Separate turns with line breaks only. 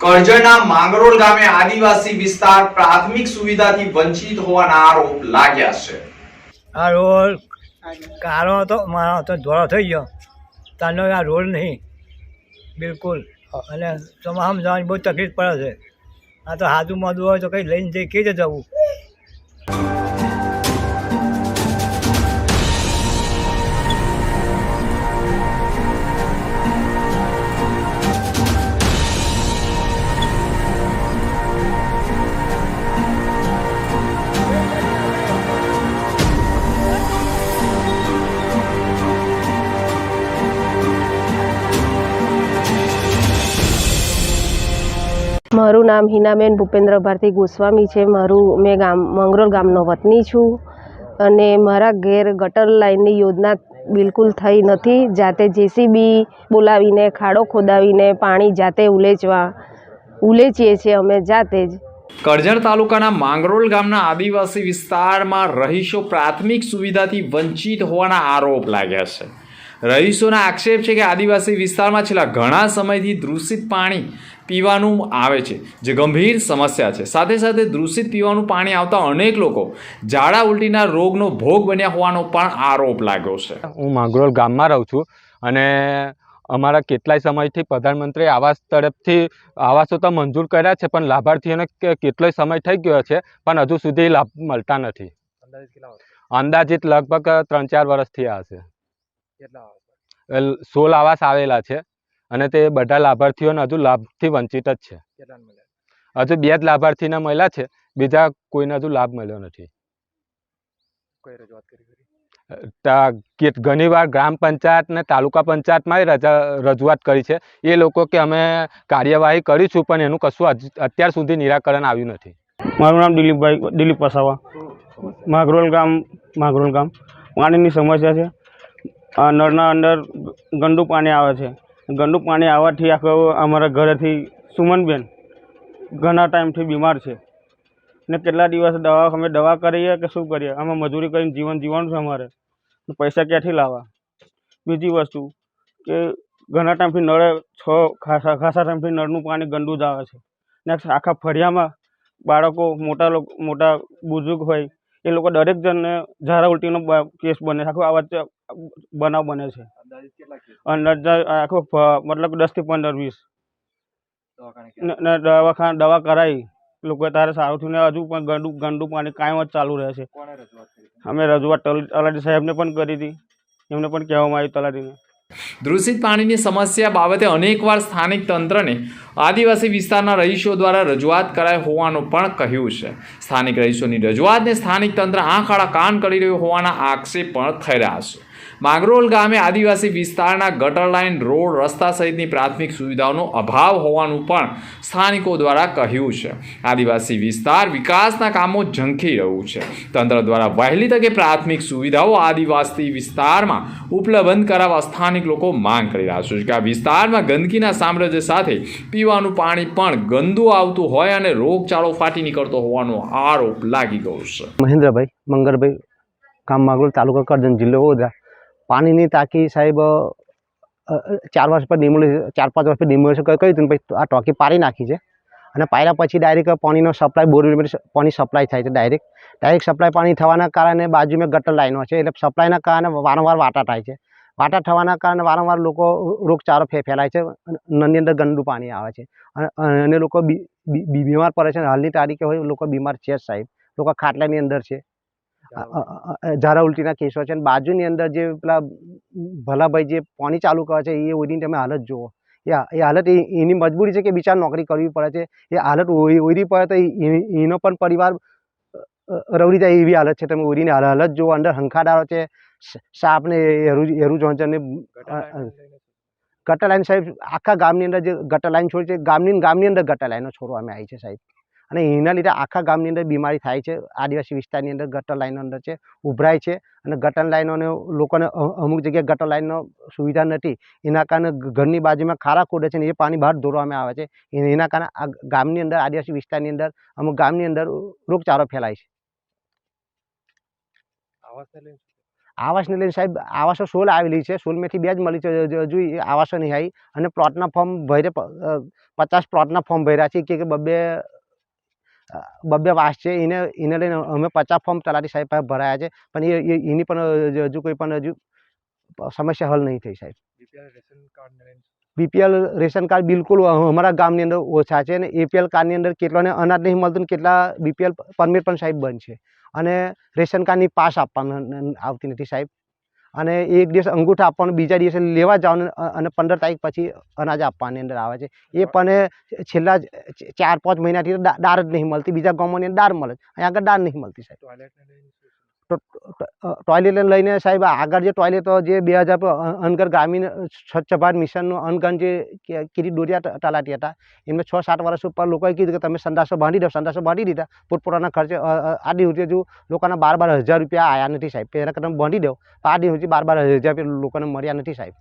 કરજણના માંગરોળ ગામે આદિવાસી વિસ્તાર પ્રાથમિક સુવિધાથી વંચિત હોવાના આરોપ લાગ્યા છે.
આ રોડ કારો હતો મારો હતો ધોળો થઈ ગયો. તારનો આ રોડ નહીં. બિલકુલ. અને તમામ જવાની બહુ તકલીફ પડે છે. આ તો હાજુ મોઢું હોય તો કંઈ લઈને જઈ કઈ જવું?
મારું નામ હિનાબેન ભૂપેન્દ્ર ભારતી ગોસ્વામી છે. મારું, મેં ગામ, મંગરોળ ગામનો વતની છું અને મારા ઘેર ગટર લાઇનની યોજના બિલકુલ થઈ નથી. જાતે જેસીબી બોલાવીને, ખાડો ખોદાવીને, પાણી જાતે ઉલેચવા, ઉલેચીએ છીએ અમે જાતે જ.
કરજણ તાલુકાના માંગરોળ ગામના આદિવાસી વિસ્તારમાં રહીશો પ્રાથમિક સુવિધાથી વંચિત હોવાના આરોપ લાગ્યા છે. રહીશોના આક્ષેપ છે કે આદિવાસી વિસ્તારમાં છેલ્લા ઘણા સમયથી દૂષિત પાણી પીવાનું આવે છે જે ગંભીર સમસ્યા છે. સાથે સાથે દૂષિત પીવાનું પાણી આવતા અનેક લોકો ઝાડા ઉલટીના રોગનો ભોગ બન્યા હોવાનો પણ આરોપ લાગ્યો છે.
હું માંગરોળ ગામમાં રહું છું અને અમારા કેટલાય સમયથી પ્રધાનમંત્રી આવાસ તરફથી આવાસો તો મંજૂર કર્યા છે પણ લાભાર્થીઓને કેટલોય સમય થઈ ગયો છે પણ હજુ સુધી લાભ મળતા નથી. અંદાજિત લગભગ ત્રણ ચાર વર્ષથી આ છે સોળ આવાસ આવેલા છે અને તે બધા લાભાર્થીઓને હજુ લાભથી વંચિત જ છે. હજુ બે જ લાભાર્થીને મળ્યા છે બીજા કોઈને હજુ લાભ મળ્યો નથી. ઘણી વાર ઘણીવાર ગ્રામ પંચાયત ને તાલુકા પંચાયતમાં રજા રજૂઆત કરી છે. એ લોકો કે અમે કાર્યવાહી કરીશું પણ એનું કશું અત્યાર સુધી નિરાકરણ આવ્યું નથી.
મારું નામ દિલીપભાઈ દિલીપ વસાવા. માઘરોલ ગામ માઘરોલ ગામ. પાણીની સમસ્યા છે. આ નળના અંદર ગંદુ પાણી આવે છે. ગંદુ પાણી આવવાથી આખો અમારા ઘરેથી સુમનબેન ઘણા ટાઈમથી બીમાર છે. ને કેટલા દિવસ દવા અમે દવા કરીએ કે શું કરીએ? અમે મજૂરી કરીને જીવન જીવવાનું છે અમારે. પૈસા ક્યાંથી લાવવા? બીજી વસ્તુ કે ઘણા ટાઈમથી નળે છ ખાસા ખાસા ટાઈમથી નળનું પાણી ગંદુ જ આવે છે. ને આખા ફળિયામાં બાળકો મોટા લોકો, મોટા બુઝુર્ગ હોય એ લોકો દરેક જણને ઝારા ઉલટીનો કેસ બને છે. આખો આવા જ બનાવ બને છે. અંદાજે આખો મતલબ દસથી પંદર વીસ. દવાખાના દવા કરાવી લોકો તારે સારું થયું ને હજુ પણ ગંદુ ગંદુ પાણી કાયમ જ ચાલુ રહે છે. અમે રજૂઆત તલ- તલાટી સાહેબને પણ કરી હતી. એમને પણ કહેવામાં આવ્યું તલાટીને.
દૂષિત પાણીની સમસ્યા બાબતે અનેકવાર સ્થાનિક તંત્રને આદિવાસી વિસ્તારના રહીશો દ્વારા રજૂઆત કરાઈ હોવાનું પણ કહ્યું છે. સ્થાનિક રહીશોની રજૂઆતને સ્થાનિક તંત્ર આંખ આડા કાન કરી રહ્યું હોવાના આક્ષેપ પણ થઈ રહ્યા છે. માંગરોળ ગામે આદિવાસી વિસ્તારના ગટર લાઇન રોડ રસ્તા સહિતની પ્રાથમિક સુવિધાઓનો અભાવ હોવાનું પણ સ્થાનિકો દ્વારા કહ્યું છે. આદિવાસી વિસ્તાર વિકાસના કામો ઝંખી રહ્યું છે. તંત્ર દ્વારા વહેલી તકે પ્રાથમિક સુવિધાઓ આદિવાસી વિસ્તારમાં ઉપલબ્ધ કરાવવા સ્થાનિક લોકો માંગ કરી રહ્યા છે. કે આ વિસ્તારમાં ગંદકીના સામ્રાજ્ય સાથે પીવાનું પાણી પણ ગંદુ આવતું હોય અને રોગચાળો ફાટી નીકળતો હોવાનો આરોપ લાગી ગયો છે.
મહેન્દ્રભાઈ મંગરભાઈ ગામ માગરોળ તાલુકા કરજણ જિલ્લો વડોદરા. પાણીની ટાંકી સાહેબ ચાર વર્ષ પર ડિમોલિશ ચાર પાંચ વર્ષ પર ડિમોલિશ કરી હતું પછી આ ટાંકી પાડી નાખી છે. અને પાડ્યા પછી ડાયરેક્ટ પાણીનો સપ્લાય બોરવેલમાંથી પાણી સપ્લાય થાય છે ડાયરેક્ટ ડાયરેક્ટ સપ્લાય પાણી થવાના કારણે બાજુમાં ગટર લાઈનો છે, એટલે સપ્લાયના કારણે વારંવાર વાટા થાય છે. વાટા થવાના કારણે વારંવાર લોકો રોગચાળો ફેલાય છે નળની અંદર ગંદુ પાણી આવે છે. અને લોકો બીમાર પડે છે હાલની તારીખે હોય લોકો બીમાર છે સાહેબ. લોકો ખાટલાની અંદર છે. ઝાડા ઉલટીના કેસો છે અને બાજુની અંદર જે પેલા ભલાભાઈ જે પાણી ચાલુ કરે છે એ ઓઈની તમે હાલત જુઓ. એ એ હાલત એની મજબૂરી છે કે બિચાર નોકરી કરવી પડે છે? એ હાલત ઓરી ઓઈરી પડે તો એનો પણ પરિવાર રવડી જાય એવી હાલત છે. તમે ઓઈરીની હાલ- હાલત જુઓ અંદર હંખાડારો છે સાપને સાપ ને એરુ એરુ જોન્સન ને અ, અ, ગટર લાઈન સાહેબ આખા ગામની અંદર જે ગટર લાઈન છોડી છે ગામની ગામની અંદર ગટર લાઈનો છોડવામાં આવી છે સાહેબ. અને એના લીધે આખા ગામની અંદર બીમારી થાય છે. આદિવાસી વિસ્તારની અંદર ગટર લાઈનો અંદર છે ઉભરાય છે અને ગટર લાઈનોને લોકોને અમુક જગ્યાએ ગટર લાઈનનો સુવિધા નથી. એના કારણે ઘરની બાજુમાં ખારા ખોડે છે ને એ પાણી બહાર દોરવામાં આવે છે. એના કારણે આ ગામની અંદર આદિવાસી વિસ્તારની અંદર અમુક ગામની અંદર રોગચાળો ફેલાય છે. આવાસને લઈને સાહેબ આવાસો સોલ આવેલી છે. સોલમાંથી બે જ મળી છે. હજુ- આવાસો નહીં આવી અને પ્લોટના ફોર્મ ભરે પચાસ પ્લોટના ફોર્મ ભર્યા છે. કે કે બબ્બે વાસ છે એને એને લઈને અમે પચાસ ફોર્મ તલાટી સાહેબ પાસે ભરાયા છે પણ એ એની પણ હજુ- હજુ કોઈ પણ હજુ સમસ્યા હલ નહીં થઈ સાહેબ. બીપીએલ રેશન કાર્ડ બિલકુલ અમારા ગામની અંદર ઓછા છે અને એપીએલ કાર્ડની અંદર કેટલાને અનાજ નહીં મળતું ને કેટલા બીપીએલ પરમિટ પણ સાહેબ બંધ છે. અને રેશન કાર્ડની પાસ આપવાનું આવતી નથી સાહેબ. અને એક દિવસ અંગૂઠા આપવાનું બીજા દિવસે લેવા જવાનું અને પંદર તારીખ પછી અનાજ આપવાની અંદર આવે છે. એ પણ છેલ્લા ચાર પાંચ મહિનાથી દાળ જ નહીં મળતી. બીજા ગામોની દાળ મળે છે. અહીંયા આગળ દાળ નહીં મળતી સાહેબ. ટોયલેટ લઈને સાહેબ આગળ જે ટોયલેટો જે બે હજાર અનગર ગ્રામીણ સ્વચ્છ ભારત મિશનનું અનગન જે કે- કિરીટ ડોરિયા ત- તલાટી હતા, એમને છ સાત વર્ષ ઉપર લોકોએ કીધું કે તમે સંદાસો બાંધી દો સંદાસો બાંધી દીધા, પોતપોતાના ખર્ચે આ દિવસે જો લોકોના બાર બાર હજાર રૂપિયા આવ્યા નથી સાહેબ, પહેલાં તમે બાંધી દો આ દિવસે બાર બાર હજાર રૂપિયા લોકોને મળ્યા નથી સાહેબ.